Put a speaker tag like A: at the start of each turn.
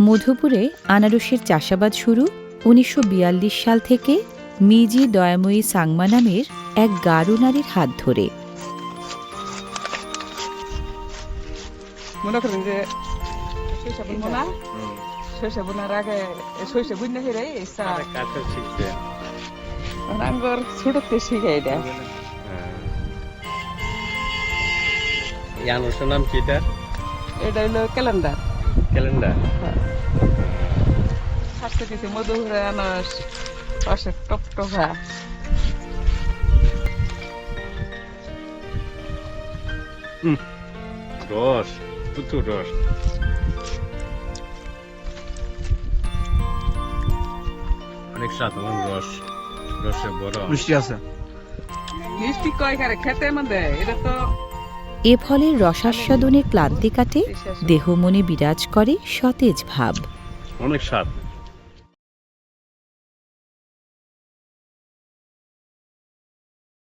A: মধুপুরে আনারসের চাষাবাদ শুরু উনিশশো বিয়াল্লিশ সাল থেকে মিজি দয়াময়ী সাংমা নামের এক গারু নারীর হাত ধরে।
B: মনে করেন যে বোনার আগে রাঙ্গর ছোটতে শিখে এটা
C: ইয়ানুসের নাম কি এটা?
B: এটা হলো ক্যালেন্ডার।
C: ক্যালেন্ডার।
B: স্বাস্থ্য কিছু মধুরে আনাস পাশে টপ টপা
C: রস প্রচুর রস অনেক স্বাদ এবং রস রসে বড়
D: মিষ্টি আছে
B: মিষ্টি কয় কারে খেতে মধ্যে এটা তো
A: এ ফলের রসাস্বাদনে ক্লান্তি কাটে দেহ মনে বিরাজ করে সতেজ ভাব।
C: অনেক স্বাদ।